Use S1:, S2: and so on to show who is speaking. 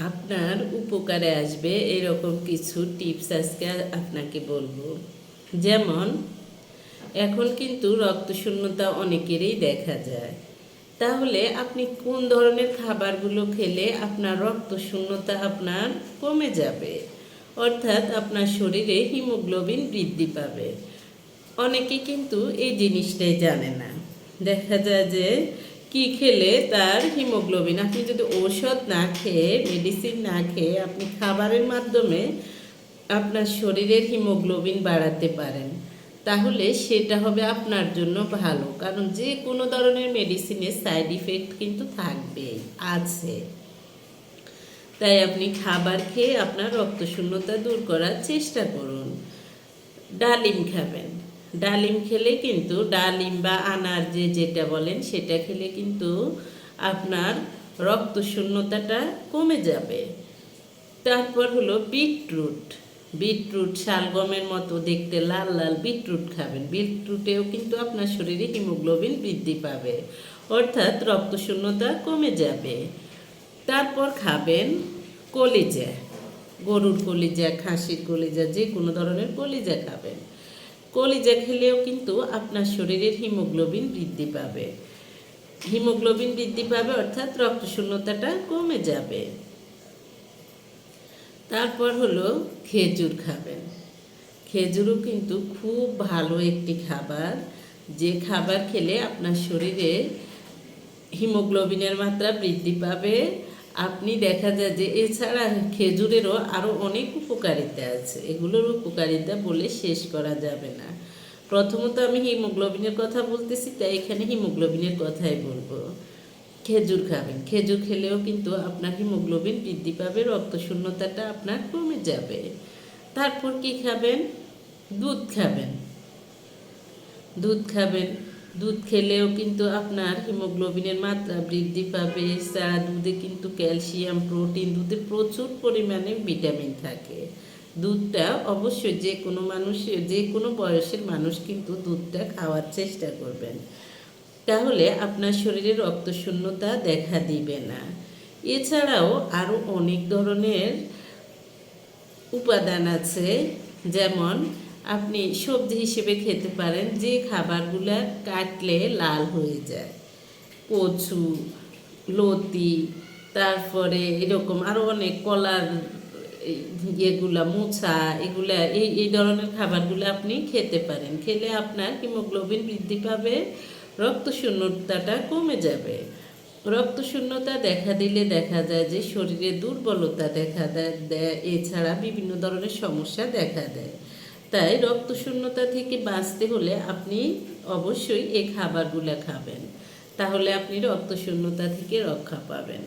S1: আপনার উপকারে আসবে এরকম কিছু টিপস আজকে আপনাকে বলব। যেমন, এখন কিন্তু রক্তশূন্যতা অনেকেরই দেখা যায়। তাহলে আপনি কোন ধরনের খাবারগুলো খেলে আপনার রক্তশূন্যতা আপনার কমে যাবে? অর্থাৎ আপনার শরীরে হিমোগ্লোবিন বৃদ্ধি পাবে। অনেকে কিন্তু এই জিনিসটাই জানে না। দেখা যায় যে কি খেলে তার হিমোগ্লোবিন? আপনি যদি ঔষধ না খেয়ে মেডিসিন না খেয়ে আপনি খাবারের মাধ্যমে আপনার শরীরের হিমোগ্লোবিন বাড়াতে পারেন, তাহলে সেটা হবে আপনার জন্য ভালো। কারণ যে কোনো ধরনের মেডিসিনের সাইড ইফেক্ট কিন্তু থাকবেই, আছে। তাই আপনি খাবার খেয়ে আপনার রক্তশূন্যতা দূর করার চেষ্টা করুন। ডালিম খাবেন। ডালিম খেলে কিন্তু ডালিম বা আনার যে যেটা বলেন সেটা খেলে কিন্তু আপনার রক্তশূন্যতাটা কমে যাবে। তারপর হলো বিটরুট। বিটরুট শালগমের মতো দেখতে লাল লাল বিটরুট খাবেন। বিটরুটেও কিন্তু আপনার শরীরে হিমোগ্লোবিন বৃদ্ধি পাবে। অর্থাৎ রক্তশূন্যতা কমে যাবে। তারপর খাবেন কলিজা। গরুর কলিজা, খাসির কলিজা যে কোনো ধরনের কলিজা খাবেন। কলিজা খেলেও কিন্তু আপনার শরীরের হিমোগ্লোবিন বৃদ্ধি পাবে। হিমোগ্লোবিন বৃদ্ধি পাবে অর্থাৎ রক্তশূন্যতাটা কমে যাবে। তারপর হলো খেজুর খাবেন। খেজুরও কিন্তু খুব ভালো একটি খাবার। যে খাবার খেলে আপনার শরীরে হিমোগ্লোবিনের মাত্রা বৃদ্ধি পাবে। আপনি দেখা যায় যে এছাড়া খেজুরেরও আরও অনেক উপকারিতা আছে। এগুলোর উপকারিতা বলে শেষ করা যাবে না। প্রথমত আমি হিমোগ্লোবিনের কথা বলতেছি, তাই এখানে হিমোগ্লোবিনের কথাই বলব। খেজুর খাবেন। খেজুর খেলেও কিন্তু আপনার হিমোগ্লোবিন বৃদ্ধি পাবে, রক্তশূন্যতাটা আপনার কমে যাবে। তারপর কি খাবেন? দুধ খাবেন। দুধ খাবেন। দুধ খেলেও কিন্তু আপনার হিমোগ্লোবিনের মাত্রা বৃদ্ধি পাবে এছাড়া দুধে কিন্তু ক্যালসিয়াম, প্রোটিন, দুধে প্রচুর পরিমাণে ভিটামিন থাকে। দুধটা অবশ্যই যে কোনো মানুষ, যে কোনো বয়সের মানুষ কিন্তু দুধটা খাওয়ার চেষ্টা করবেন। তাহলে আপনার শরীরে রক্তশূন্যতা দেখা দিবে না। এছাড়াও আরও অনেক ধরনের উপাদান আছে, যেমন আপনি সবজি হিসেবে খেতে পারেন, যে খাবারগুলো কাটলে লাল হয়ে যায়। কচু, লতি, তারপরে এরকম আরও অনেক কলার ইয়েগুলা মুছা এগুলা, এই এই ধরনের খাবারগুলো আপনি খেতে পারেন। খেলে আপনার হিমোগ্লোবিন বৃদ্ধি পাবে, রক্তশূন্যতাটা কমে যাবে। রক্তশূন্যতা দেখা দিলে দেখা যায় যে শরীরে দুর্বলতা দেখা দেয়, এছাড়া বিভিন্ন ধরনের সমস্যা দেখা দেয়। তাই রক্তশূন্যতা থেকে বাঁচতে হলে আপনি অবশ্যই এই খাবারগুলো খাবেন। তাহলে আপনি রক্তশূন্যতা থেকে রক্ষা পাবেন।